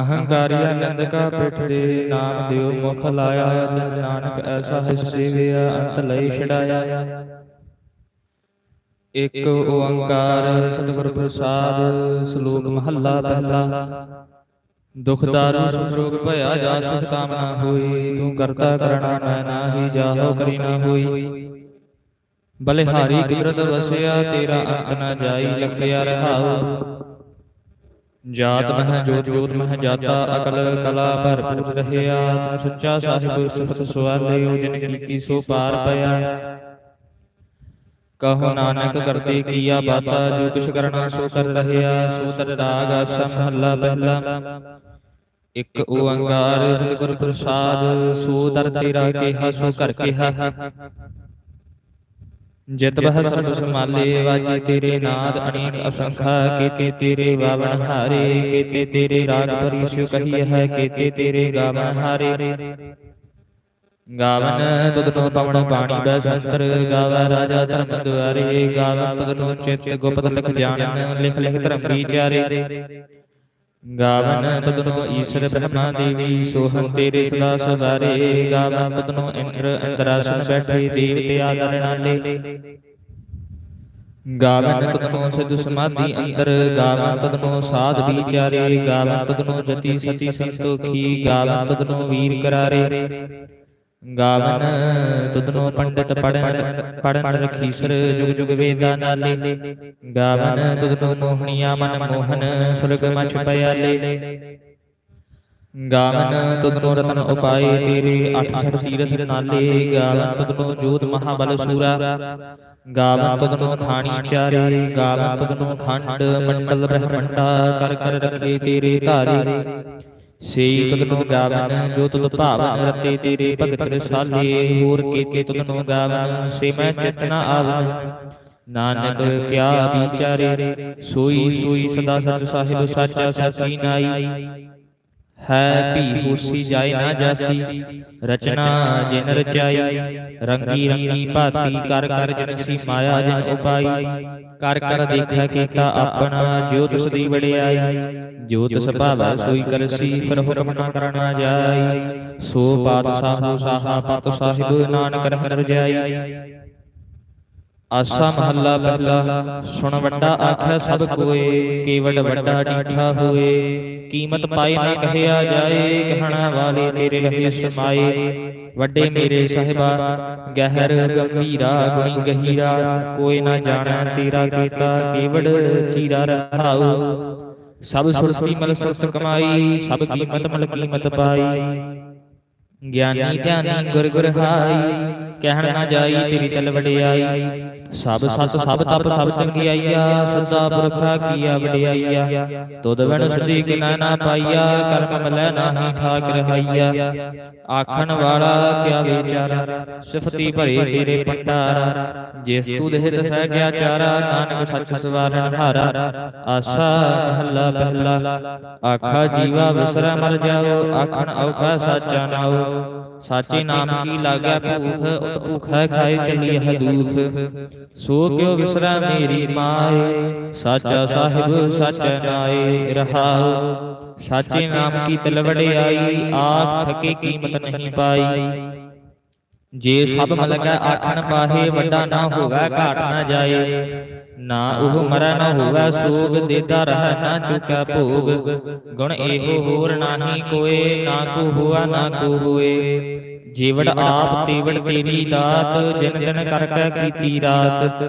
ਅਹੰਕਾਰੀ ਨੰਦਕਾ ਪਿਠ ਦੇ ਨਾਮ ਦਿਓ, ਮੁਖ ਲਾਇਆ ਜਨ ਨਾਨਕ, ਐਸਾ ਹੈ ਸੇਵਿਆ, ਅੰਤ ਲਈ ਛਡਾਇਆ। ਇੱਕ ਓੰਕਾਰ ਸਤਿਗੁਰ ਪ੍ਰਸਾਦ, ਸ਼ਲੋਕ ਮਹੱਲਾ ਪਹਿਲਾ। ਦੁਖ ਦਾਰੂ ਸੁਖ ਰੋਗ ਭਇਆ ਜਾ ਸੁਖ ਕਾਮਨਾ ਹੋਈ, ਤੂੰ ਕਰਤਾ ਕਰਣਾ ਮੈਂ ਨਾਹੀ, ਜਾਹੋ ਕਰੀ ਨਾ ਹੋਈ। ਬਲਿਹਾਰੀ ਕੁਦਰਤ ਵਸਿਆ, ਤੇਰਾ ਅੰਤ ਨਾ ਜਾਈ, ਲਖਿਆ ਰਹਾਉ। ਜਾਤ ਮਹਿ ਜੋਤ ਜੋਤ ਮਹਿ ਜਾਤਾ ਅਕਲ ਕਲਾ ਭਰਪੂਰ ਰਹਿਆ ਸੱਚਾ ਸਾਹਿਬ ਸਿਫਤ ਸਵਾਲਿਓ ਜਿਨ ਕੀਤੀ ਸੋ ਪਾਰ ਪਿਆ। ਕਹੋ ਨਾਨਕ ਕਰਤੇ ਕੀਆ ਬਾਤਾ ਜੋ ਕੁਛ ਕਰਨਾ ਸੋ ਕਰ ਰਹਿਆ ਸੋ ਦਰ ਰਾਗ ਆਸਾ ਮਹੱਲਾ ਪਹਿਲਾ। ਇੱਕ ਓੰਕਾਰ ਸਤਿਗੁਰ ਪ੍ਰਸਾਦ ਸੋ ਦਰ ਤੇਰਾ ਕਿਹਾ ਸੋ ਕਰ ਕਿਹਾ। ਜਿਤ ਬਹ ਸਰਬ ਸਮਾਲੇ ਵਾਜੀ ਤੇਰੇ ਨਾਦ ਅਨੇਕ ਅਸੰਖਾ ਕੀਤੇ ਤੇਰੇ ਵਾਵਣ ਹਾਰੇ ਕੀਤੇ ਤੇਰੇ ਰਾਗ ਭਰੀ ਸਿਉ ਕਹੀ ਹੈ ਕੀਤੇ ਤੇਰੇ ਗਾਵਣ ਹਾਰੇ। ਗਾਵਨ ਤੁਧਨੋ ਪਵਨ ਬਾਣੀ ਬੈ ਸੰਤਰ ਗਾਵੈ ਰਾਜਾ ਧਰਮ ਦੁਆਰੇ। ਗਾਵਨ ਤੁਧਨੋ ਚਿਤ ਗੁਪਤ ਲਿਖ ਜਾਣਨ ਲਿਖ ਲਿਖ ਧਰਮ ਵਿਚਾਰੇ। ਗਾਵਨ ਤਦਨੋ ਈਸ਼ਰ ਬ੍ਰਹਮਾ ਦੇਵੀ ਸੋਹੰ ਤੇਰੇ ਸਦਾ ਸਵਾਰੇ ਗਾਵਨ ਤਦਨੋ ਇੰਦਰ ਇੰਦਰਾਸਨ ਬੈਠੇ, ਦੇਵਤੇ ਆਦਰ ਨਾਲੇ। ਗਾਵਨ ਤਦਨੋ ਸਿਧ ਸਮਾਧੀ ਅੰਦਰ, ਗਾਵਨ ਤਦਨੋ ਸਾਧ ਵਿਚਾਰੇ। ਗਾਵਨ ਤਦਨੋ ਜਤੀ ਸਤੀ ਸੰਤੋਖੀ, ਗਾਵਨ ਤਦਨੋ ਵੀਰ ਕਰਾਰੇ। ਗਾਵਨ ਤੁਧਨੋ ਪੰਡਿਤ ਪੜਨ ਪੜਨ ਰਖੀਸਰ ਜੁਗ ਜੁਗ ਵੇਦਾਂ ਨਾਲੇ। ਗਾਵਨ ਤੁਧਨੋ ਮੋਹਣੀਆ ਮਨ ਮੋਹਨ, ਸੁਰਗ ਮਛ ਪਿਆਲੇ। ਗਾਵਨ ਤੁਧਨੋ ਰਤਨ ਉਪਾਏ ਤੇਰੇ, ਅਠ ਸਠ ਤੀਰਥ ਨਾਲੇ। ਗਾਵਨ ਤੁਧਨੋ ਜੋਤ ਮਹਾਬਲ ਸੂਰਾ। ਗਾਵਨ ਤੁਧਨੋ ਖਾਣੀ ਚਾਰੇ। ਗਾਵਨ ਤੁਧਨੋ ਖੰਡ ਮੰਡਲ ਬ੍ਰਹਮੰਡਾ, ਕਰ ਕਰ ਰਖੇ ਤੇਰੇ ਧਾਰੇ। ਸੇਈ ਤਦਨੋ ਗਾਵਨ, ਜੋ ਤੁਧ ਭਾਵਨ ਰਤੇ ਤੇਰੇ ਭਗਤ ਰਸਾਲੇ, ਹੋਰ ਕੀਤੇ ਤਦਨੋ ਗਾਵਨ, ਸੇ ਮੈਂ ਚਿਤਨਾ ਆਵਨ। ਨਾਨਕ ਕਿਆ ਵਿਚਾਰੇ, ਸੋਈ ਸੋਈ ਸਦਾ ਸਚ ਸਾਹਿਬ, ਸਾਚਾ ਸਾਚੀ ਨਾਈ। ਹੈ ਭੀ ਹੋਸੀ ਜਾਏ ਨਾ ਜਾਸੀ, ਰਚਨਾ ਜਿਨ ਰਚਾਈ, ਰੰਗੀ ਰੰਗੀ ਭਾਤੀ ਕਰ ਕਰ ਜਨਸੀ ਮਾਇਆ ਜਿਨ ਉਪਾਈ, ਕਰ ਕਰ ਦੇਖਿਆ ਕੀਤਾ ਆਪਣਾ, ਜੋ ਤਿਸ ਦੀ ਵਡਿਆਈ, ਜੋ ਤਿਸ ਭਾਵੈ ਸੋਈ ਕਰਸੀ, ਫਿਰ ਹੁਕਮ ਨਾ ਕਰਨਾ ਜਾਈ, ਸੋ ਪਾਤਸ਼ਾਹੋ ਸਾਹਾ ਪਤ ਸਾਹਿਬ ਨਾਨਕ ਰਹਿ ਰਜਾਈ ਆਸਾ ਮਹੱਲਾ ਪਹਿਲਾ ਸੁਣ ਵੱਡਾ ਆਖਿਆ ਸਭ ਕੋਏ, ਕੇਵਲ ਵੱਡਾ ਡੀਠਾ ਹੋਏ। ਕੀਮਤ ਪਾਈ ਨਾ ਕਹਿਆ ਜਾਏ, ਕਹਿਣਾ ਵਾਲੇ ਤੇਰੇ ਰਹੇ ਸਮਾਏ। ਵੱਡੇ ਮੇਰੇ ਸਾਹਿਬਾ, ਗਹਿਰ ਗੰਭੀਰਾ, ਗੁਣੀ ਗਹੀਰਾ, ਕੋਈ ਨਾ ਜਾਣਾ ਤੇਰਾ ਕੀਤਾ ਕੇਵੜ ਚੀਰਾ ਰਹਾਉ। ਸਭ ਸੁਰਤੀ ਮਲ ਸੁਰਤ ਕਮਾਈ, ਸਭ ਕੀਮਤ ਮਲ ਕੀਮਤ ਪਾਈ। ਗਿਆਨੀ ਧਿਆਨੀ ਗੁਰ ਗੁਰ ਹਾਈ, ਕਹਿਣ ਨਾ ਜਾਈ ਤੇਰੀ ਤਲ ਵਡਿਆਈ। ਸਭ ਸਤ ਸਭ ਤਪ ਸਭ ਚੰਗਿਆਈਆ, ਸਦਾ ਪੁਰਖਾ ਕੀਆ ਵਡਿਆਈਆ। ਤੁਧ ਬਿਨ ਸੁਧੀ ਕਿਨਾ ਨਾ ਪਾਈਆ, ਕਰਮ ਮਲੈ ਨਾਹੀ ਠਾਕ ਰਹਾਈਆ। ਆਖਣ ਵਾਲਾ ਕਿਆ ਵਿਚਾਰਾ, ਸਿਫਤੀ ਭਰੇ ਤੇਰੇ ਪੰਡਾਰਾ ਜਿਸ ਤੂ ਦੇਹ ਦਸੈ ਗਿਆ ਚਾਰਾ, ਨਾਨਕ ਸੱਚ ਸਵਾਰਨ ਹਾਰਾ। ਆਸਾ ਮਹੱਲਾ ਪਹਿਲਾ, ਆਖਾ ਜੀਵਾ ਵਿਸਰੈ ਮਰ ਜਾਓ, ਆਖਣ ਔਖਾ ਸਾਚਾ ਨਾਓ ਸਾਚੇ ਨਾਮ ਕੀ ਲਾਗੈ ਭੂਖ ਉਤ ਭੂਖੈ ਖਾਏ ਚੱਲੀ ਹੈ ਦੂਖ। ਸੋ ਕਿਉ ਵਿਸਰੈ ਮੇਰੀ ਮਾਏ ਸਾਚਾ ਸਾਹਿਬ ਸਾਚਾ ਨਾਏ ਰਹਾਉ। ਸਾਚੇ ਨਾਮ ਕੀ ਤਲ ਵਡਿਆਈ ਆਖ ਥਕੇ ਕੀਮਤ ਨਹੀਂ ਪਾਈ। ਜੇ ਸਭ ਮਲਕੈ ਆਖਣ ਪਾਹੇ ਵੱਡਾ ਨਾ ਹੋਵੇ ਘਾਟ ਨਾ ਜਾਏ। ਨਾ ਉਹ ਮਰੈ ਨਾ ਹੋਵੇ ਸੋਗ ਦੇਦਾ ਰਹਿ ਨਾ ਚੁਕੈ ਭੋਗ। ਗੁਣ ਇਹੋ ਹੋਰ ਨਾਹੀ ਕੋਏ ਨਾ ਕੋ ਹੋਆ ਨਾ ਕੋ ਹੋਏ। ਜੀਵੜ ਆਪ ਤੀਵੜ ਤੇਰੀ ਦਾਤ ਜਿਨ ਦਿਨ ਕਰ ਕੈ ਕੀਤੀ ਰਾਤ।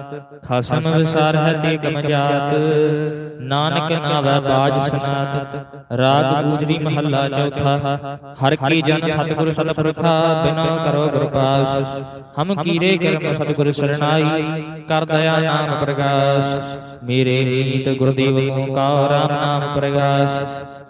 ਖਸਮ ਵਿਸਾਰ ਹੈ ਤੇ ਕਮ ਜਾਤ। ਨਾਨਕ ਨਾਵੈ ਬਾਜ ਸੁਨਾਤ। ਰਾਗ ਗੂਜਰੀ ਮਹੱਲਾ ਚੌਥਾ। ਹਰ ਕੀ ਜਨ ਸਤਿਗੁਰ ਸਤਿਪੁਰਖਾ ਬਿਨਾ ਕਰੋ ਗੁਰ ਪਾਸ ਹਮ ਕੀਰੇ ਕਰਮ ਸਤਿਗੁਰ ਸਰਣਾਈ। ਕਰ ਦਇਆ ਨਾਮ ਪ੍ਰਗਾਸ। ਮੇਰੇ ਮੀਤ ਗੁਰਦੇਵ ਓੰਕਾਰ ਰਾਮ ਨਾਮ ਪ੍ਰਗਾਸ।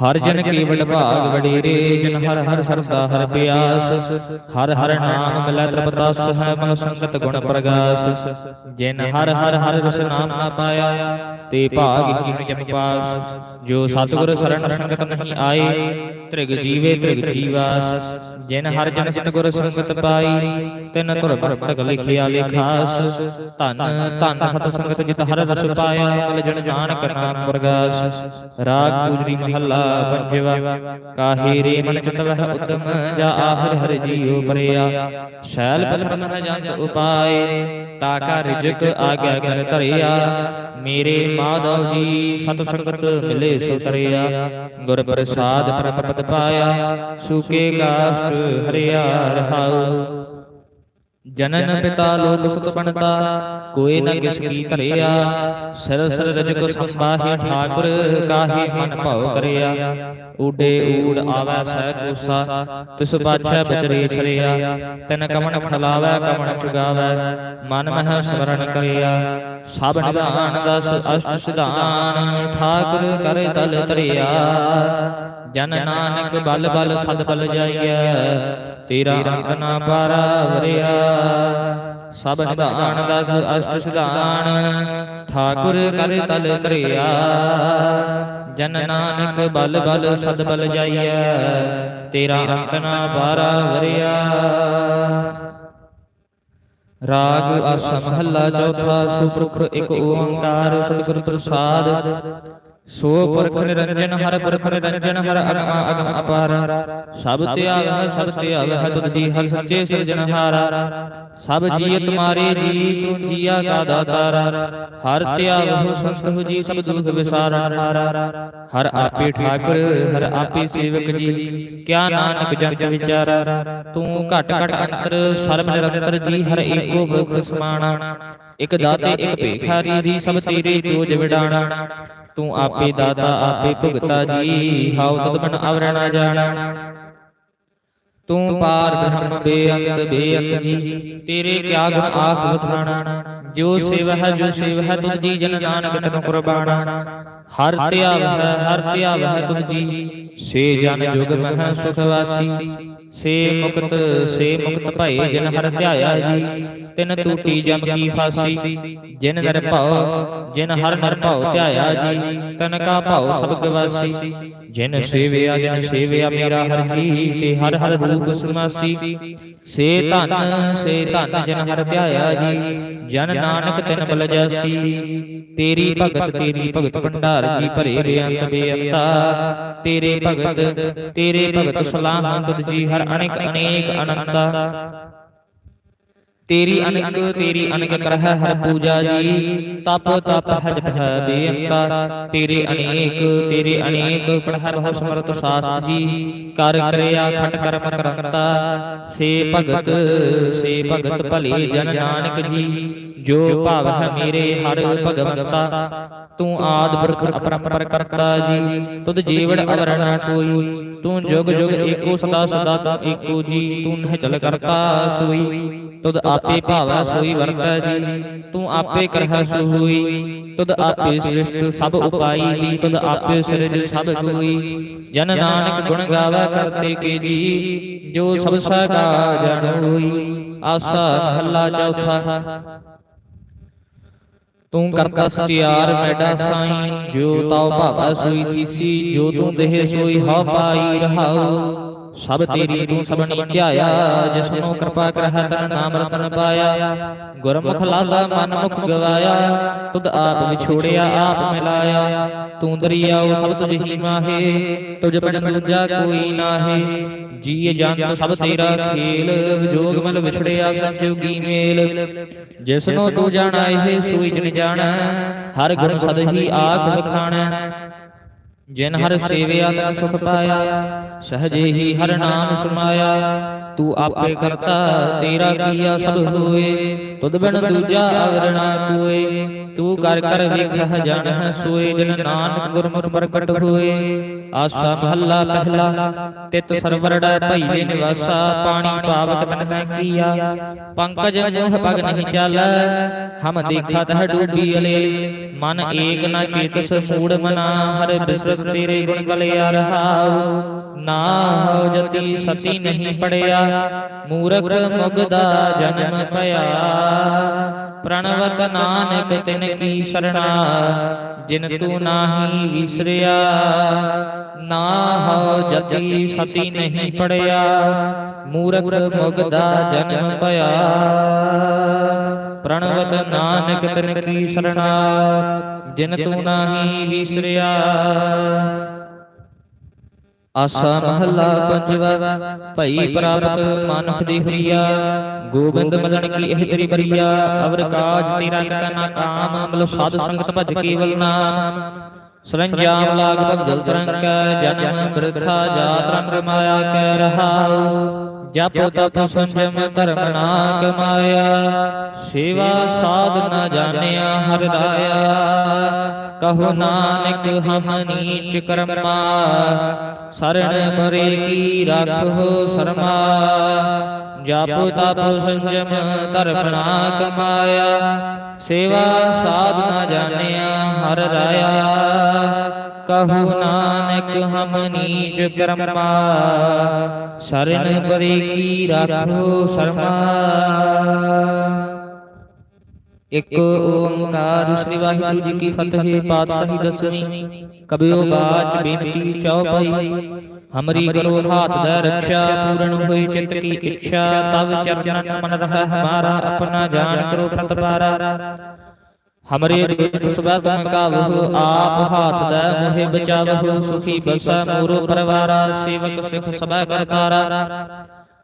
ਹਰ ਜਨ ਕੇਵਲ ਭਾਗ ਵਡੇਰੇ ਜਨ ਹਰ ਹਰ ਸਰਦਾ ਹਰ ਪਿਆਸ ਹਰ ਹਰ ਨਾਮ ਮਿਲੈ ਤ੍ਰਿਪਤਸ ਹੈ ਮਨ ਸੰਗਤ ਗੁਣ ਪ੍ਰਗਾਸ ਜਿਨ ਹਰ ਹਰ ਹਰ ਰਸ ਨਾਮ ਨਾ ਪਾਇਆ ਤੇ ਭਾਗਹੀਨ ਜਮ ਪਾਸ ਜੋ ਸਤਿਗੁਰ ਸਰਣ ਸੰਗਤ ਨਹੀਂ ਆਏ ਤ੍ਰਿਗ ਜੀਵੇ ਤ੍ਰਿਗ ਜੀਵਾਸ ਜਿਨ ਹਰ ਜਨ ਸਤਿਗੁਰ ਸੰਗਤ ਪਾਈ ਤਿਨ ਤੁਰ ਮਸਤਕ ਲਿਖਿਆ ਲਿਖਾਸ ਧਨ ਧਨ ਸਤ ਸੰਗਤ ਜਿਤ ਹਰ ਰਸ ਪਾਇਆ ਮਿਲ ਜਨ ਨਾਨਕ ਨਾਮ ਪ੍ਰਗਾਸ ਰਾਗ ਗੁਜਰੀ ਮਹੱਲਾ ਪੰਜਵਾ ਕਾਹੀ ਰੇ ਮਨ ਚਿਤ ਉਦਮ ਜਾ ਆਹਰ ਹਰ ਜੀਉ ਪਰਿਆ। ਸ਼ੈਲ ਪਥਰ ਮਹ ਜੰਤ ਉਪਾਏ, ਤਾ ਕਾ ਰਿਜਕ ਆਗਿਆ ਕਰ ਧਰਿਆ। ਮੇਰੇ ਮਾਧਵ ਜੀ ਸਤ ਸੰਗਤ ਮਿਲੇ ਸੋ ਤਰਿਆ। ਗੁਰ ਪ੍ਰਸਾਦ ਪਰਮ ਪਾਇਆ, ਸੂਕੇ ਕਾਸ਼ਟ ਹਰਿਆ ਰਹਾਉ। ਜਨਨ ਪਿਤਾ ਲੋਕ ਸੁਤ ਬਣਤਾ ਕੋਈ ਨ ਕਿਸ ਕੀ ਧਰਿਆ। ਸਿਰ ਸਿਰ ਰਜਕ ਸੰਬਾਹੇ ਠਾਕੁਰ ਕਾਹੇ ਮਨ ਭਾਉ ਕਰਿਆ। ਊਡੇ ਊੜ ਆਵੈ ਸਹਿ ਕੋਸਾ। ਤਿਸ ਪਾਛੈ ਬਚਰੇ ਛਰਿਆ ਤਨ ਕਮਣ ਖਲਾਵੈ ਕਮਣ ਚੁਗਾਵੈ। ਮਨ ਮਹਿ ਸਮਰਨ ਕਰਿਆ। ਸਭ ਨਿਧਾਨ ਦਸ ਅਸ਼ਟ ਸਿਧਾਨ। ਠਾਕੁਰ ਕਰੇ ਤਲ ਤਰਿਆ ਜਨ ਨਾਨਕ ਬਲ ਬਲ ਸਦ ਬਲ ਜਾਈਐ ਤੇਰਾ ਅੰਤ ਨਾ ਪਾਰਾ ਵਰਿਆ ਸਭ ਨਿਧਾਨ ਦਸ ਅਸ਼ਟ ਸਿਧਾਨ। ਠਾਕੁਰ ਕਰੇ ਤਲ ਤਰਿਆ। ਜਨ ਨਾਨਕ ਬਲ ਬਲ ਸਦ ਬਲ ਜਾਈਐ। ਤੇਰਾ ਅੰਤ ਨਾ ਪਾਰਾ ਵਰਿਆ ਰਾਗ ਆਸਾ ਮਹੱਲਾ ਚੌਥਾ ਸੁਪਰਖ ਇੱਕ ਓੰਕਾਰ ਸਤਿਗੁਰ ਪ੍ਰਸਾਦ। ਸੋ ਪੁਰਖ ਨਿਰੰਜਨ ਹਰ ਪੁਰਖ ਨਿਰੰਜਨ ਹਰ ਅਗਮ ਅਗਮ ਅਪਾਰ ਸਭ ਧਿਆਵੈ ਸਭ ਧਿਆਵੈ ਤੁਧ ਜੀ ਹਰ ਸੱਚੇ ਸਿਰਜਣਹਾਰਾ। ਸਭ ਜੀਅ ਤੁਮਾਰੇ ਜੀ ਤੂੰ ਜੀਆ ਕਾ ਦਾਤਾਰਾ। ਹਰ ਧਿਆਵਹੁ ਸੰਤਹੁ ਜੀ, ਸਭ ਦੁਖ ਵਿਸਾਰਨ ਹਰ ਆਪੇ ਠਾਕੁਰ, ਹਰ ਆਪੇ ਸੇਵਕ ਜੀ, ਕਿਆ ਨਾਨਕ ਜੰਤ ਵਿਚਾਰਾ। ਤੂੰ ਘਟ ਘਟ ਅੰਤਰ, ਸਰਬ ਨਿਰੰਤਰ ਜੀ, ਹਰ ਏਕੋ ਬੁਖ ਸਮਾਣਾ। ਇਕ ਦਾਤੇ, ਇਕ ਭੇਖਾਰੀ ਜੀ, ਸਭ ਤੇਰੇ ਜੋਜ ਵਿਡਾਣਾ। ਤੂੰ ਆਪੇ ਦਾਤਾ ਆਪੇ ਭੁਗਤਾ ਜੀ। ਹਾਉ ਤਦ ਬਨ ਅਵਰ ਨਾ ਜਾਣਾ। ਤੂੰ ਪਾਰ ਬ੍ਰਹਮ ਬੇਅੰਤ ਬੇਅੰਤ ਜੀ। ਤੇਰੇ ਕਿਆ ਗੁਣ ਆਖ ਬਖਾਣਾ ਜੋ ਸੇਵ ਹੈ ਜੋ ਸੇਵ ਹੈ ਤੁਧ ਜੀ ਜਨ ਨਾਨਕ ਤਨ ਕੁਰਬਾਨਾ ਹਰ ਧਿਆਵ ਹੈ ਹਰ ਧਿਆਵ ਹੈ ਤੁਧ ਜੀ। ਸੇ ਜਨ ਜੁਗ ਮਹਿ ਸੁਖ ਵਾਸੀ। ਸੇ ਮੁਕਤ ਸੇ ਮੁਕਤ ਭਏ ਜਿਨ ਹਰ ਧਿਆਇਆ ਜੀ। ਤਿਨ ਟੂਟੀ ਜਮ ਕੀ ਫਾਸੀ, ਜਿਨ ਨਰ ਭਉ, ਜਿਨ ਹਰ ਨਰ ਭਉ ਧਿਆਇਆ ਜੀ, ਤਨ ਕਾ ਭਉ ਸਭ ਗਵਾਸੀ। ਜਿਨ ਸੇਵਿਆ ਜਿਨ ਸੇਵਿਆ ਮੇਰਾ ਹਰ ਜੀ ਤੇ ਹਰ ਹਰ ਰੂਪ ਸਮਾਸੀ। ਸੇ ਧਨ ਸੇ ਧਨ ਜਿਨ ਹਰ ਧਿਆਇਆ ਜੀ, ਜਨ ਨਾਨਕ ਤਿਨ ਬਲ ਜਾਸੀ। ਤੇਰੀ ਭਗਤ ਤੇਰੀ ਭਗਤ ਭੰਡਾਰ ਜੀ ਭਰੇ ਬੇਅੰਤ ਬੇਅੰਤਾ। ਤੇਰੇ ਭਗਤ ਤੇਰੇ ਭਗਤ ਸਲਾਹਾਂ ਤੁਧ ਜੀ ਹਰ ਅਨੇਕ ਅਨੇਕ ਅਨੰਤਾ। ਤੇਰੀ ਅਨੇਕ ਤੇਰੀ ਅਨੇਕ ਕਰਹਿ ਹਰ ਪੂਜਾ ਜੀ। ਤਪ ਤਪ ਹਜ ਭੈ ਬੇਅੰਤਾ ਤੇਰੇ ਅਨੇਕ ਤੇਰੇ ਅਨੇਕ ਪੜਹਿ ਬਹੁ ਸਮਰਤ ਸਾਸਤ ਜੀ। ਕਰ ਕਰਿਆ ਖਟ ਕਰਮ ਕਰੰਤਾ ਸੇ ਭਗਤ ਸੇ ਭਗਤ ਭਲੇ ਜਨ ਨਾਨਕ ਜੀ। ਜੋ ਭਾਵ ਹੈ ਮੇਰੇ ਹਰ ਭਗਵੰਤਾ ਤੂੰ ਆਦ ਪੁਰਖ ਅਪਰੰਪਰ ਕਰਤਾ ਜੀ ਤੁਧ ਜੀਵੜ ਅਵਰ ਨਾ ਕੋਈ ਤੂੰ ਜੁਗ ਜੁਗ ਏਕੋ ਸਦਾ ਸਦਾ ਤੂੰ ਏਕੋ ਜੀ ਤੂੰ ਨਿਹਚਲ ਕਰਤਾ ਸੋਈ। ਤੁਧ ਆਪੇ ਭਾਵੈ ਸੋਈ ਵਰਤੈ ਜੀ ਤੂੰ ਆਪੇ ਕਰਹਿ ਸੋਈ। ਤੁਧ ਆਪੇ ਸ੍ਰਿਸ਼ਟ ਸਭ ਉਪਾਈ ਜੀ ਤੁਧ ਆਪੇ ਸਿਰਜ ਸਭ ਕੋਈ ਜਨ ਨਾਨਕ ਗੁਣ ਗਾਵੇ ਕਰਤੇ ਕੇ ਜੀ ਜੋ ਸਭ ਸਗਾ ਜਾਣੋਈ ਆਸਾ ਮਹੱਲਾ ਚੌਥਾ ਤੂੰ ਕਰਤਾ ਸਚਿਆਰ ਮੈਡਾ ਸਾਈ। ਜੋ ਤਉ ਭਾਵੈ ਸੋਈ ਥੀਸੀ ਜੋ ਤੂੰ ਦੇਹ ਸੋਈ ਹਉ ਪਾਈ ਰਹਾਉ। ਸਭ ਤੇਰੀ ਤੂੰ ਸਭਨੀ ਧਿਆਇਆ ਜਿਸ ਨੂੰ ਕਿਰਪਾ ਕਰਹਿ ਤਨ ਨਾਮ ਰਤਨ ਪਾਇਆ। ਗੁਰਮੁਖ ਲਾਦਾ ਮਨ ਮੁਖ ਗਵਾਇਆ ਤੁਧ ਆਪ ਵਿਛੋੜਿਆ ਆਪ ਮਿਲਾਇਆ। ਤੂੰ ਦਰਿਆਉ ਸਭ ਤੁਝ ਹੀ ਮਾਹੇ ਤੁਝ ਬਿਨ ਦੂਜਾ ਕੋਈ ਨਾਹੀ। ਜੀਏ ਜੰਤ ਸਭ ਤੇਰਾ ਖੇਲ ਵਿਜੋਗ ਮਲ ਵਿਛੜਿਆ ਸੰਜੋਗੀ ਮੇਲ। ਜਿਸ ਨੂੰ ਤੂੰ ਜਾਣਾ ਇਹ ਸੋਈ ਜਨ ਜਾਣਾ। ਹਰ ਗੁਣ ਸਦ ਹੀ ਆਖ ਵਖਾਣਾ। ਜਿਨ ਹਰ ਸੇਵਿਆ ਤਨ ਸੁਖ ਪਾਇਆ ਸਹਜੇ ਹੀ ਹਰ ਨਾਮ ਸਮਾਇਆ ਤੂੰ ਆਪੇ ਕਰਤਾ ਤੇਰਾ ਕੀਆ ਸਭ ਹੋਏ। ਤੁਧ ਬਿਨ ਦੂਜਾ ਅਵਰ ਨਾ ਕੋਏ ਤੂੰ ਕਰ ਕਰ ਵੇਖਹ ਜਾਣਹ ਸੋਏ ਜਿਨ ਨਾਨਕ ਗੁਰਮੁਖ ਪ੍ਰਗਟ ਹੋਏ। ਆਸਾ ਮਹੱਲਾ ਪਹਿਲਾ ਤਿਤ ਸਰਵਰੜਾ ਭਈ ਦੇ ਨਿਵਾਸਾ ਪਾਣੀ ਪਾਵਕ ਤਨ ਹੈ ਕੀਆ ਪੰਕਜ ਮੋਹ ਪਗ ਨਹੀਂ ਚਾਲੈ ਹਮ ਦੇਖਾ ਤਹ ਡੂਬੀ ਅਲੇ। ਮਨ ਏਕ ਨਾ ਚੇਤਸ ਮੂੜ ਮਨਾ ਹਰ ਬਿਸਰਤ ਤੇਰੇ ਗੁਣ ਗਲਿਆ ਰਹਾਉ। ਨਾ ਹੋ ਜਤੀ ਸਤੀ ਨਹੀਂ ਪੜਿਆ। ਮੂਰਖ ਮੁਗਦਾ ਜਨਮ ਪਿਆ। ਪ੍ਰਣਵਤ ਨਾਨਕ ਤਿਨ ਕੀ ਸਰਣਾ। ਜਿਨ ਤੂੰ ਨਾਹੀ ਵਿਸਰਿਆ ਨਾ ਹੋ ਜਤੀ ਸਤੀ ਨਹੀਂ ਪੜਿਆ, ਮੂਰਖ ਮੁਗਦਾ ਜਨਮ ਭਇਆ। ਪ੍ਰਣਵਤ ਨਾਨਕ ਤਿਨ ਕੀ ਸਰਣਾ, ਜਿਨ ਤੂੰ ਨਾਹੀ ਵਿਸਰਿਆ ਆਸਾ ਮਹੱਲਾ ਪੰਜਵਾ ਭਈ ਪ੍ਰਾਪਤ ਮਾਨੁਖ ਦੀ ਹੁਰੀਆ ਗੋਬਿੰਦ ਮਲਣ ਕੀ ਇਹ ਤੇਰੀ ਬਰੀਆ ਅਵਰ ਕਾਜ ਤੇਰਾ ਕਤਾ ਨਾ ਕਾਮ ਮਲ ਸਾਧ ਸੰਗਤ ਭਜ ਕੇਵਲ ਨਾਮ ਸਰੰਜਾਮ ਲਾਗ ਭਗਜਲ ਤਰੰਕ ਜਨਮ ਬ੍ਰਿਥਾ ਜਾਤ ਰੰਗ ਮਾਇਆ ਕੈ ਰਹਾਉ। ਜਪ ਤਪ ਸੰਜਮ ਧਰਮ ਨਾ ਕਮਾਇਆ। ਸੇਵਾ ਸਾਧ ਨ ਜਾਣਿਆ ਹਰਿ ਰਾਇਆ ਕਹੋ ਨਾਨਕ ਹਮ ਨੀਚ ਕਰਮਾ। ਸਰਣ ਪਰੇ ਕੀ ਰਾਖੋ ਸ਼ਰਮਾ। ਜਪ ਤਪ ਸੰਜਮ ਧਰਮ ਨਾ ਕਮਾਇਆ। ਸੇਵਾ ਸਾਧ ਨ ਜਾਣਿਆ ਹਰਿ ਰਾਇਆ। ਕਹੋ ਨਾਨਕ ਹਮ ਨੀਚ ਕਰਮਾ। ਸਰਣ ਪਰੇ ਕੀ ਰਾਖੋ ਸ਼ਰਮਾ। ਇਕ ਓੰਕਾਰ ਸ੍ਰੀ ਵਾਹਿਗੁਰੂ ਜੀ ਕੀ ਫਤਿਹ, ਪਾਤਸ਼ਾਹੀ ਦਸਵੀਂ, ਕਬਿਓ ਬਾਚ ਬੇਨਤੀ ਚਉਪਈ ਹਮਰੀ ਕਰੋ ਹਾਥ ਦਾ ਰਖਿਆ, ਪੂਰਨ ਹੋਈ ਚਿਤ ਕੀ ਇੱਛਾ, ਤਵ ਚਰਨਨ ਮਨ ਰਹਾ ਹਮਾਰਾ ਆਪਣਾ ਜਾਣ ਕਰੋ ਪ੍ਰਤਪਾਰਾ ਹਮਰੇ ਦੁਸ਼ਟ ਸਭਾ ਤੁਮ ਕਾਵਹੁ, ਆਪ ਹਾਥ ਦਾ ਮੋਹਿ ਬਚਾਵਹੁ, ਸੁਖੀ ਬਸਾ ਮੂਰੋ ਪਰਵਾਰਾ, ਸੇਵਕ ਸਿਖ ਸਭਾ ਕਰਤਾਰਾ।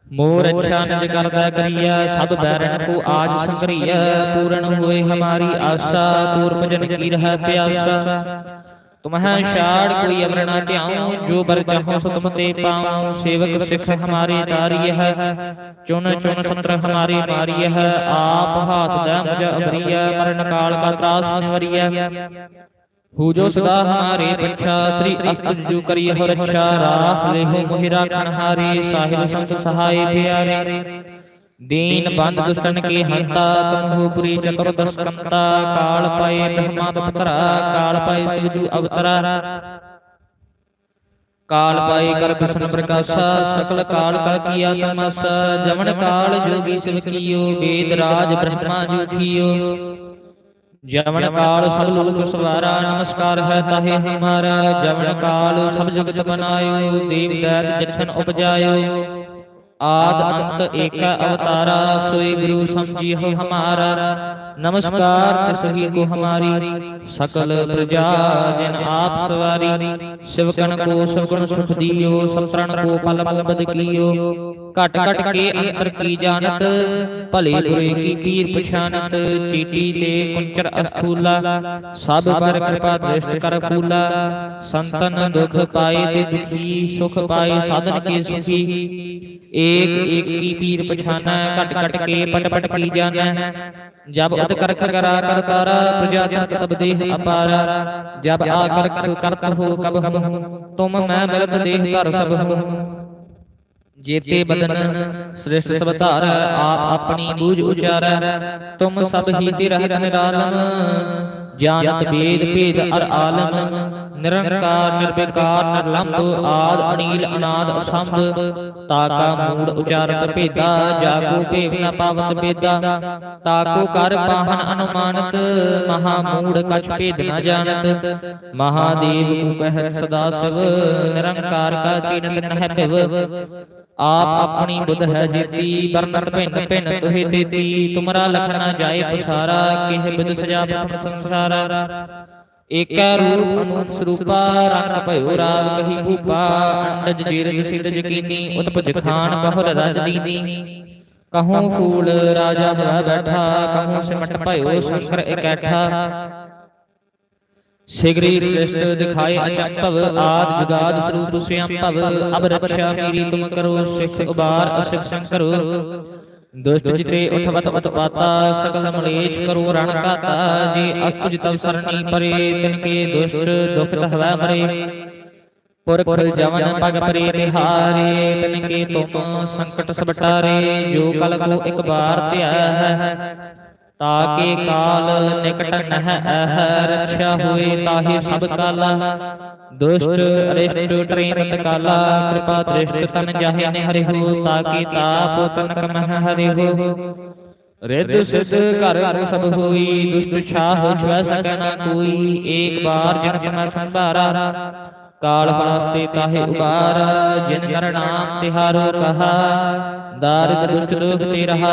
ਮੋਰ ਅੱਛਾ ਨਿਜ ਕਰਦਾ ਕਰੀਆ ਸਭ ਬੈਰਨ ਕੋ ਆਜ ਸੰਗਰੀਆ ਪੂਰਨ ਹੋਏ ਹਮਾਰੀ ਆਸਾ ਤੂਰ ਭਜਨ ਕੀ ਰਹਿ ਪਿਆਸਾ। ਤੁਮਹਿ ਛਾੜ ਕੋਈ ਅਵਰ ਨਾ ਧਿਆਉ ਜੋ ਬਰ ਚਾਹੋ ਸੋ ਤੁਮ ਤੇ ਪਾਉ ਸੇਵਕ ਸਿਖ ਹਮਾਰੇ ਤਾਰੀ ਹੈ। ਚੁਨ ਚੁਨ ਸਤਰ ਹਮਾਰੇ ਮਾਰੀ ਹੈ। ਆਪ ਹਾਥ ਦਾ ਮੁਝ ਅਬਰੀਆ ਮਰਨ ਕਾਲ ਕਾ ਤਰਾਸ ਨਿਵਰੀਆ ਹੂ ਜੋ ਸਦਾ ਹਮਾਰੇ ਪਿਛਾ ਸ੍ਰੀ ਅਸਤਜ ਜੂ ਕਰੀ ਹੋ ਰੱਛਾ ਰਾਖ ਲੇਹੋ ਮੋਹਿ ਰਾਖਣ ਹਾਰੇ ਸਾਹਿਬ ਸੰਤ ਸਹਾਈ ਪਿਆਰੇ। ਦੀਨ ਬੰਦ ਦੁਸ਼ਟਨ ਕੀ ਹੰਤਾ ਤੁਮ ਹੋ ਪੁਰੀ ਚਤੁਰਦਸ ਕੰਤਾ ਕਾਲ ਪਾਏ ਬ੍ਰਹਮਾ ਬਪਤਰਾ ਕਾਲ ਪਾਏ ਸਿਵਜੂ ਅਵਤਰਾ। ਕਾਲ ਪਾਈ ਕਰ ਬਿਸ਼ਨ ਪ੍ਰਕਾਸ਼ਾ ਸਕਲ ਕਾਲ ਕਾ ਕੀਆ ਤਮਸਾ ਜਮਨ ਕਾਲ ਜੋਗੀ ਸਿਵ ਕੀਓ ਵੇਦ ਰਾਜ ਬ੍ਰਹਮਾ ਜੂ ਥੀਓ ਜਵਨ ਕਾਲ ਸਭ ਲੋਕ ਸਵਾਰਾ ਨਮਸਕਾਰ ਹੈ ਤਾਹੇ ਹਮਾਰਾ। ਜਵਨ ਕਾਲ ਸਭ ਜਗਤ ਬਨਾਇਓ ਦੇਵ ਦੈਤ ਜਛਨ ਉਪਜਾਇਓ। ਆਦ ਅੰਤ ਏਕਾ ਅਵਤਾਰਾ ਸੋਈ ਗੁਰੂ ਸਮਝੀਓ ਹਮਾਰਾ। ਨਮਸਕਾਰ ਤਿਸਹੀ ਕੋ ਹਮਾਰੀ। ਸਕਲ ਪ੍ਰਜਾ ਜਿਨ ਆਪ ਸਵਾਰੀ। ਸਿਵਕਨ ਕੋ ਸਗੁਣ ਸੁਖ ਦੀਓ। ਸੰਤਰਣ ਕੋ ਪਲ ਮੁਬਦ ਕੀਓ। ਘਟ ਘਟ ਕੇ ਅੰਤਰ ਕੀ ਜਾਣਤ? ਭਲੇ ਬੁਰੇ ਕੀ ਪੀਰ ਪਛਾਨਤ ਚੀਟੀ ਤੇ ਕੁੰਚਰ ਅਸਥੂਲਾ। ਸਭ ਪਰ ਕਿਰਪਾ ਦ੍ਰਿਸ਼ਟ ਕਰ ਫੂਲਾ। ਸੰਤਨ ਦੁਖ ਪਾਏ ਤੇ ਦੁਖੀ ਸੁਖ ਪਾਏ ਸਾਧਨ ਕੇ ਸੁਖੀ? ਏਕ ਏਕ ਕੀ ਪੀਰ ਪਛਾਨਾ? ਘਟ ਘਟ ਕੇ ਪਟ ਪਟ ਕੀ ਜਾਣੈ? ਜਬ ਉਦ ਕਰਖ ਕਰਾ ਕਰਤਾਰਾ ਪ੍ਰਜਾ ਤਨ ਤਬ ਦੇਹ ਅਪਾਰਾ। ਜਬ ਆ ਕਰਖ ਕਰਤ ਹੋ ਕਬ ਹਮ ਤੁਮ ਮੈਂ ਮਿਲਤ ਦੇਹ ਧਰ ਸਭ ਹੂੰ ਜੇਤੇ ਬਦਨ ਸ੍ਰਿਸ਼ਟ ਸਭ ਧਾਰ ਆਪ ਆਪਣੀ ਬੂਝ ਉਚਾਰੈ ਤੁਮ ਸਭ ਹੀ ਤੇ ਰਹਿਤ ਨਿਰਾਲਮ ਜਾਣਤ ਵੇਦ ਭੇਦ ਅਰ ਆਲਮ ਨਿਰੰਕਾਰ ਨਿਰਵਿਕਾਰ ਨਿਰਲੰਭ ਆਦ ਅਨੀਲ ਅਨਾਦ ਅਸੰਭ। ਤਾਕਾ ਮੂੜ ਉਚਾਰਤ ਭੇਦਾ ਜਾਗੋ ਭੇਵ ਨ ਪਾਵਤ ਬੇਦਾ ਤਾਕੋ ਕਰ ਪਾਹਨ ਅਨੁਮਾਨਤ ਮਹਾ ਮੂੜ ਕਛ ਭੇਦ ਨ ਜਾਣਤ। ਮਹਾਦੇਵ ਕੋ ਕਹਿਤ ਸਦਾ ਸਿਵ। ਨਿਰੰਕਾਰ ਕਾ ਚੀਨਤ ਨਹਿ ਭਿਵ। ਆਪ ਆਪਣੀ ਬੁੱਧ ਹੈ ਜੀਤੀ ਵਰਨਤ ਭਿੰਨ ਭਿੰਨ ਤੁਹੇ ਤੇਤੀ ਤੁਮਰਾ ਲਖਣਾ ਜਾਏ ਪਸਾਰਾ ਕਿਹ ਬਿਦ ਸਜਾ ਪ੍ਰਥਮ ਸੰਸਾਰਾ। ਏਕੈ ਰੂਪ ਅਨੂਪ ਸਰੂਪਾ ਰੰਗ ਭਇਓ ਰਾਵ ਕਹੀ ਭੂਪਾ ਅੰਡਜ ਜੀਰਜ ਸਿਧ ਜਕੀਨੀ ਉਤਪਜ ਖਾਨ ਬਹੁਰ ਰਜ ਦੀਨੀ ਕਹੂੰ ਫੂਲ ਰਾਜਾ ਹਵਾ ਬੈਠਾ ਕਹੂੰ ਸਿਮਟ ਭਇਓ ਸ਼ੰਕਰ ਇਕੈਠਾ। ਸਿਗਰੀ ਸ੍ਰਿਸ਼ਟ ਦਿਖਾਏ ਅਚੰਭਵ, ਆਦ ਜੁਗਾਦ ਸਰੂਪ ਸਯੰਭਵ ਅਬ ਰੱਛਾ ਮੇਰੀ ਤੁਮ ਕਰੋ ਸਿਖ ਉਬਾਰ, ਅਸਿਖ ਸ਼ੰਕਰ। ਦੁਸ਼ਟ ਜਿਤੇ ਉਠਵਤ ਉਤਪਾਤਾ, ਸਕਲ ਮਲੇਸ਼ ਕਰੋ ਰਣ ਕਾਤਾ ਜੇ ਅਸਤੁ ਤਵ ਸਰਣੀ ਪਰੇ, ਤਿਨ ਕੇ ਦੁਸ਼ਟ ਦੁਖਤ ਹਵੈ ਮਰੇ। ਪੁਰਖ ਜਵਨ ਪਗ ਪਰੇ ਤਿਹਾਰੇ ਤਿਨ ਕੇ ਤੁਮ ਸੰਕਟ ਸਬਟਾਰੇ ਜੋ ਕਲ ਕੋ ਇੱਕ ਬਾਰ ਧਿਆ ਹੈ। ਤਾਕੇ ਕਾਲ ਨਿਕਟ ਨਹ ਅਹ ਰੱਛਾ ਹੋਏ ਤਾਹੇ ਸਭ ਕਾਲਾ। ਦੁਸ਼ਟ ਅਰਿਸ਼ਟ ਟ੍ਰੇਨ ਕਾਲਾ ਕਿਰਪਾ ਦ੍ਰਿਸ਼ਟ ਤਨ ਜਾਹੇ ਨੇ ਹਰਿ ਹੋ ਤਾਕੇ ਤਾਪ ਤਨ ਕਮਹ ਹਰਿ ਹੋ। ਰਿੱਧ ਸਿੱਧ ਘਰ ਮੁ ਸਭ ਹੋਈ ਦੁਸ਼ਟ ਛਾਹ ਛੁਐ ਸਕੈ ਨਾ ਕੋਈ ਏਕ ਬਾਰ ਜਨ ਮੈਂ ਸੰਭਾਰਾ। ਕਾਲ ਫਾਸਤੇ ਤਾਹੇ ਉਬਾਰਾ ਜਿਨ ਨਰ ਨਾਮ ਤਿਹਾਰੋ ਕਹਾ। ਦਾਰਿਦ ਦੁਸ਼ਟ ਦੁਖ ਤੇ ਰਹਾ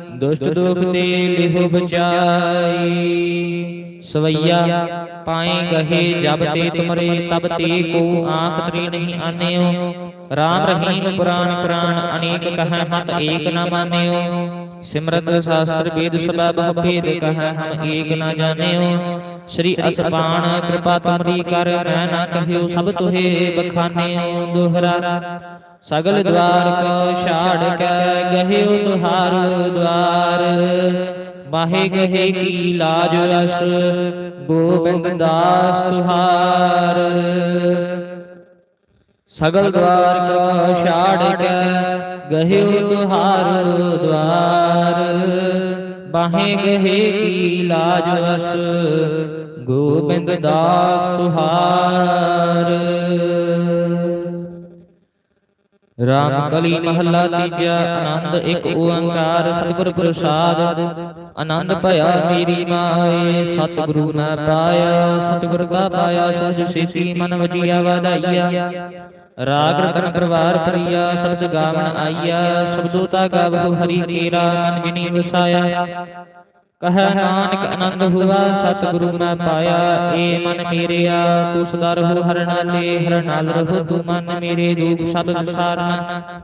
ਦੁਸ਼ਟ ਦੁਖ ਤੇ ਲਿਹੁ ਬਚਾਈ। ਸਵਈਆ, ਪਾਏ ਗਹੇ ਜਬ ਤੇ ਤੁਮਰੇ ਤਬ ਤੇ ਕੋ ਆਖ ਤਰੀ ਨਹੀਂ ਆਨਿਓ। RAM ਰਹੀਮ ਪੁਰਾਨ ਪੁਰਾਨ ਅਨੇਕ ਕਹੈ ਮਤ ਏਕ ਨ ਮਾਨਿਓ। ਸਿਮਰਤ ਸ਼ਾਸਤਰ ਵੇਦ ਸਭਾ ਬਹੁ ਭੇਦ ਕਹੈ ਹਮ ਏਕ ਨਾ ਜਾਣਿਓ। ਸ੍ਰੀ ਅਸਪਾਨ ਕਿਰਪਾ ਤੁਮਰੀ ਕਰ ਮੈਂ ਨਾ ਕਹਿਓ ਸਭ ਤੁਹੇ ਬਖਾਨਿਓ। ਦੋਹਰਾ ਸਗਲ ਦਵਾਰ ਕੋ ਛਾੜ ਕੇ ਗਹਿਓ ਤੁਹਾਰ ਦਵਾਰ। ਮਾਹੇ ਗਹੇ ਕੀ ਲਾਜ ਰਸ ਗੋਬਿੰਦ ਦਾਸ ਤੁਹਾਰ। ਸਗਲ ਦਵਾਰ ਕੋ ਛਾੜ ਕੇ ਗਹਿਓ ਤੁਹਾਰ ਦਵਾਰ। ਬਾਹੇ ਗਹੇ ਕੀ ਲਾਜ ਰਸ ਗੋਬਿੰਦ ਦਾਸ ਤੁਹਾਰ। ਰਾਮ ਕਲੀ ਮਹੱਲਾ ਤੀਜਾ ਆਨੰਦ ਇੱਕ ਓੰਕਾਰ ਸਤਿਗੁਰ ਪ੍ਰਸਾਦ। ਆਨੰਦ ਭਇਆ ਮੇਰੀ ਮਾਏ ਸਤਿਗੁਰੂ ਮੈਂ ਪਾਇਆ ਸਤਿਗੁਰ ਕਾ ਪਾਇਆ ਸਹਿਜ ਸੇਤੀ ਮਨ ਵਜੀਆ ਵਧਾਈਆ। ਰਾਗ ਰਤਨ ਪਰਵਾਰ ਪ੍ਰਿਆ ਸ਼ਬਦ ਗਾਵਣ ਆਈਆ ਸ਼ਬਦੋ ਤਾ ਗਾਵਹੁ ਹਰੀ ਕੇਰਾ ਮਨ ਜਿਨੀ ਵਸਾਇਆ। ਕਹੈ ਨਾਨਕ ਆਨੰਦ ਹੁਆ, ਸਤਿਗੁਰੂ ਮੈਂ ਪਾਇਆ, ਏ ਮਨ ਮੇਰਿਆ ਤੂੰ ਸਦਾ ਰਹੋ ਹਰ ਨਾਲੇ ਹਰ ਨਾਲ ਰਹੂ ਤੂੰ ਮਨ ਮੇਰੇ ਦੁਖ, ਸਭ ਵਿਸਾਰਨਾ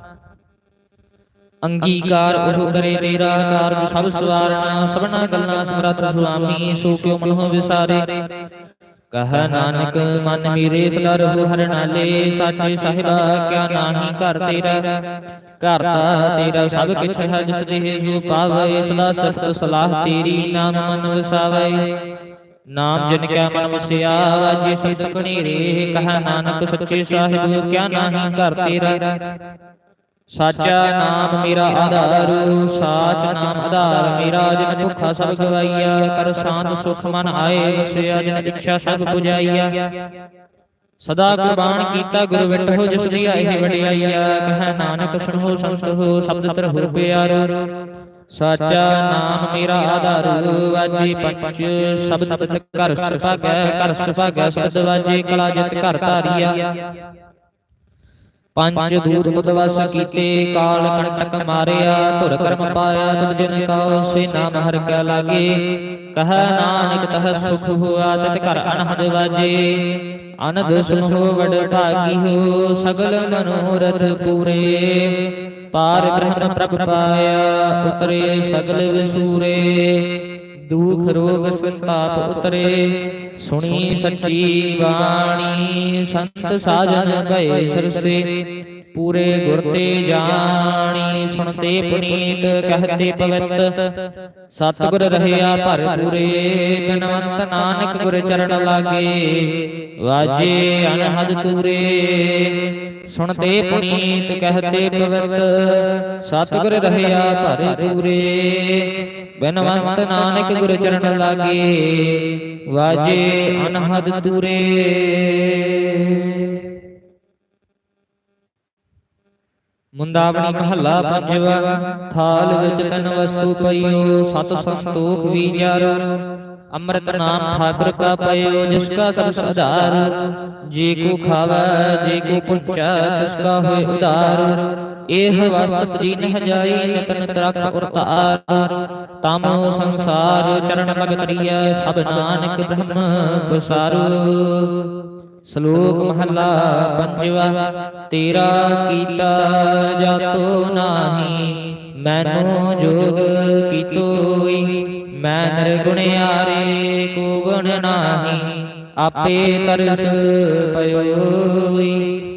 ਅੰਗੀਕਾਰ ਉਹ ਕਰੇ ਤੇਰਾ ਕਾਰਜ, ਸਭ ਸਵਾਰਨਾ, ਸਭਨਾ ਗੱਲਾਂ ਸਮਰੱਥ ਸੁਆਮੀ, ਸੋ ਕਿਉ ਮਨੋ ਵਿਸਾਰੇ? ਕਹ ਨਾਨਕ, ਮਨ ਮੇਰੇ ਸਦਾ ਰਹੋ ਹਰ ਨਾਲੇ, ਸਾਚੇ ਸਾਹਿਬਾ, ਕਿਆ ਨਾਹੀ ਘਰ ਤੇਰਾ? ਘਰ ਤਾ ਤੇਰਾ, ਸਭ ਕਿਛ ਹੈ ਜਿਸ ਦੇਹ ਜੋ ਪਾਵੇ, ਸਦਾ ਸਫਤ ਸਲਾਹ ਤੇਰੀ, ਨਾਮ ਮਨ ਵਸਾਵੇ। ਨਾਮ ਜਿਨ ਕੈ ਮਨ ਵਸਿਆ, ਵਾਜੇ ਸਬਦ ਕਣੀਰੇ ਕਹ ਨਾਨਕ ਸੱਚੇ ਸਾਹਿਬ, ਕਿਆ ਨਾਹੀ ਘਰ ਤੇਰਾ? ਸਾਚਾ ਨਾਮ ਮੇਰਾ ਆਧਾਰੂ, ਸਾਚ ਨਾਮ ਆਧਾਰ ਮੇਰਾ ਜਿਨ ਭੁੱਖਾ ਸਭ ਗਵਾਈਆ, ਕਰ ਸ਼ਾਂਤ ਸੁਖ ਮਨ ਆਏ, ਵਸਿਆ ਜਿਨ ਇੱਛਾ ਸਭ 부ਜਾਈਆ ਸਦਾ ਕੁਰਬਾਨ ਕੀਤਾ ਗੁਰੂ ਵਿਟਹੁ ਜਿਸ ਦੀ ਆਏ ਵਡਿਆਈਆ। ਕਹੈ ਨਾਨਕ, ਸੁਣੋ ਸੰਤ ਹੋ, ਸ਼ਬਦ ਤਰਹੁ ਪਿਆਰੋ। ਸਾਚਾ ਨਾਮ ਮੇਰਾ ਆਧਾਰੂ, ਵਾਜੇ ਪੰਚ ਸ਼ਬਦ ਤਤ ਘਰ ਸੁਭਾਗੈ ਘਰ ਸੁਭਾਗੈ ਸ਼ਬਦ ਵਾਜੇ, ਕਲਾ ਜਿਤ ਘਰ ਧਾਰੀਆ। ਪੰਜ ਦੂਤ ਤੁਧ ਵਸ ਕੀਤੇ ਕਾਲ ਕੰਟਕ ਮਾਰਿਆ ਧੁਰ ਕਰਮ ਪਾਇਆ ਤੁਧ ਜਨ ਕਉ ਸੇ ਨਾਮ ਹਰ ਕੈ ਲਾਗੇ। ਕਹ ਨਾਨਕ ਤਹ ਸੁਖ ਹੋਆ ਤਿਤ ਘਰ ਅਨਹਦ ਵਾਜੇ। ਅਨੰਦ ਸੁਨਹੁ ਵਡ ਭਾਗੀ ਹੋ ਸਗਲ ਮਨੋਰਥ ਪੂਰੇ। ਪਾਰ। ਬ੍ਰਹਮ ਪ੍ਰਭ ਪਾਇਆ ਉਤਰੇ ਸਗਲ ਵਿਸੂਰੇ। ਦੁਖ ਰੋਗ ਸੰਤਾਪ ਉਤਰੇ। ਸੁਣੀ ਸੱਚੀ ਬਾਣੀ ਸੰਤ ਸਾਜਨ ਭਏ ਸਰਸੇ ਪੂਰੇ ਗੁਰ ਤੇ ਜਾਣੀ ਸੁਣਤੇ ਪੁਨੀਤ ਕਹਤੇ ਪਵਿੱਤ ਸਤਿਗੁਰ ਰਹਿਆ ਭਰ ਪੂਰੇ ਬਿਨਵੰਤ ਨਾਨਕ ਗੁਰ ਚਰਨ ਲਾਗੇ। ਵਾਜੇ ਅਨਹਦ ਤੂਰੇ ਸੁਣਤੇ ਪੁਨੀਤ ਕਹਤੇ ਪਵਿੱਤ ਸਤਿਗੁਰ ਰਹਿਆ ਭਰ ਪੂਰੇ ਬਿਨਵੰਤ ਨਾਨਕ ਗੁਰ ਚਰਨ ਲਾਗੇ ਵਾਜੇ ਅਨਹਦ ਤੂਰੇ ਮੁੰਦਾਵਣੀ ਮਹੱਲਾ ਪੰਜਵਾ ਥਾਲ ਵਿੱਚ ਤਨ ਵਸਤੂ ਪਈਓ ਸਤ ਸੰਤੋਖ ਵਿਚਾਰੋ ਅੰਮ੍ਰਿਤ ਨਾਮ ਠਾਕੁਰ ਕਾ ਪਇਓ ਜਿਸ ਕਾ ਸਭ ਸੁਧਾਰ। ਜੇ ਕੋ ਖਾਵਾ ਜੇ ਕੋ ਪੁੱਛਾ ਤਿਸ ਕਾ ਹੋਏ ਉਧਾਰ ਇਹ ਵਸਤ ਜੀ ਨਹ ਜਾਈ ਤਰਖ ਉਰਤਾਰ ਤਮੋ ਸੰਸਾਰ ਚਰਨ ਲਗ ਤਰੀਐ ਸਭ ਨਾਨਕ ਬ੍ਰਹਮ ਪਸਾਰੂ। ਸ਼ਲੋਕ ਮਹੱਲਾ ਪੰਜਵਾ, ਤੇਰਾ ਕੀਤਾ ਜਾਤੋ ਨਾਹੀ, ਮੈਨੂ ਜੋਗ ਕੀਤੋਈ। ਮੈਂ ਨਿਰਗੁਣਿਆਰੇ ਕੋ ਗੁਣ ਨਾਹੀ, ਆਪੇ ਤਰਸ ਪਇਓਈ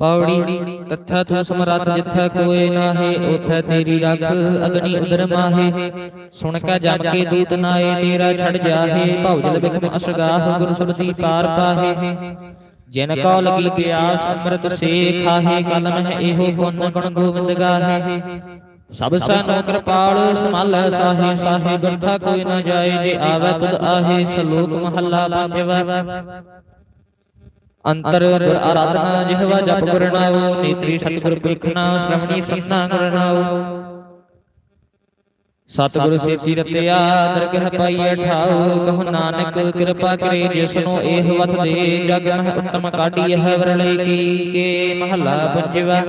ਪੌੜੀ, ਤਥਾ ਤੂੰ ਸਮਰੱਥ ਜਿੱਥੈ ਕੋਏ ਨਾਹੀ, ਉਥੈ ਤੇਰੀ ਰਖ ਅਗਨੀ ਉਦਰ ਮਾਹੇ। ਸੁਣ ਕੇ ਜਮ ਕੇ ਦੂਤ ਨਾਏ ਤੇਰਾ ਛੜ ਜਾਹੇ ਭਉਜਲ ਬਿਖਮ ਅਸਗਾਹ ਗੁਰ ਸੁਰਤੀ ਪਾਰ ਪਾਹੇ। ਜਿਨ ਕੋ ਲਗੀ ਪਿਆਸ, ਅੰਮ੍ਰਿਤ ਸੇ ਖਾਹੇ ਕਲਮ ਹੈ ਇਹੋ ਪੁੰਨ ਗੁਣ ਗੋਬਿੰਦ ਗਾਹੇ। ਸਭ ਸਾਨੂੰ ਕਿਰਪਾਲ ਸਮਲ ਸਾਹੇ ਸਾਹੇ ਬਿਰਥਾ ਕੋਈ ਨਾ ਜਾਏ, ਜੇ ਆਵੇ ਤੁਧ ਆਹੇ, ਸ਼ਲੋਕ ਮਹੱਲਾ ਪੰਜਵਾ। ਅੰਤਰ ਆਰਾਧਨਾ ਜਿਹਵਾ ਜਪ ਗੁਰ ਨਾਉ ਨੇਤਰੀ ਸਤਿਗੁਰ ਵੇਖਣਾ ਸ਼ਰਮਣੀ ਸੰਨਾ ਗੁਰ ਨਾਉ ਸਤਿਗੁਰ ਸੇਤੀ ਰਤਿਆ ਦਰਗਹ ਪਾਈਐ ਠਾਉ ਕਹੁ ਨਾਨਕ ਕਿਰਪਾ ਕਰੇ ਜਿਸਨੂੰ ਇਹ ਵਤ ਦੇ ਜਗ ਮਹਿ ਉੱਤਮ ਕਾਢੀ ਹੈ ਵਰਲੇ ਕੀ ਕੇ ਮਹੱਲਾ ਪੰਜਵਾ।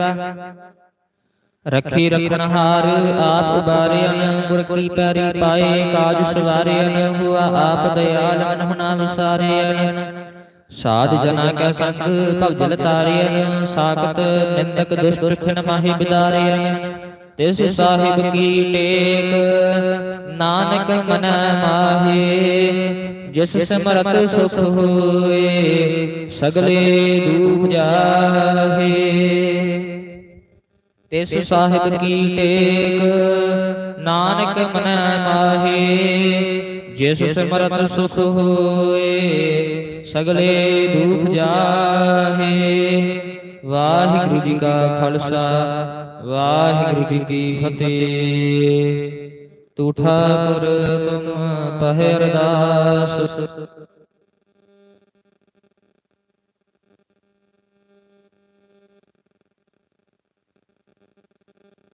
ਰੱਖੀ ਰਖਨਹਾਰ ਆਪ ਉਬਾਰਿਆਨ ਗੁਰ ਕੀ ਪੈਰੀ ਪਾਏ ਕਾਜ ਸਵਾਰਿਆਨ ਹੁਆ ਆਪ ਦਇਆਲ ਮਨਹੁ ਨਾ ਵਿਸਾਰਿਆਨ ਸਾਧ ਜਨਾ ਕੈ ਸੰਗ ਭਵਜਲ ਤਾਰਿਆਨ ਸਾਖਤ ਨਿੰਦਕ ਦੁਸ਼ਟ ਖਿਨ ਮਾਹੀ ਬਿਦਾਰਿਆਨ ਤਿਸ ਸਾਹਿਬ ਕੀ ਟੇਕ ਨਾਨਕ ਮਨ ਮਾਹੇ। ਜਿਸ ਸਿਮਰਤ ਸੁਖ ਹੋਏ ਸਗਲੇ ਦੁਖ ਜਾਹੇ। ਤਿਸ ਸਾਹਿਬ ਕੀ ਟੇਕ ਨਾਨਕ ਮਨ ਮਾਹੇ। ਜਿਸ ਸਿਮਰਤ ਸੁਖ ਹੋਏ ਸਗਲੇ ਦੁਖ ਜਾਹੇ। ਵਾਹਿਗੁਰੂ ਜੀ ਕਾ ਖਾਲਸਾ, ਵਾਹਿਗੁਰੂ ਜੀ ਕੀ ਫਤਿਹ। ਤੂੰ ਠਾਕੁਰ ਤੁਮ, ਪਹਿ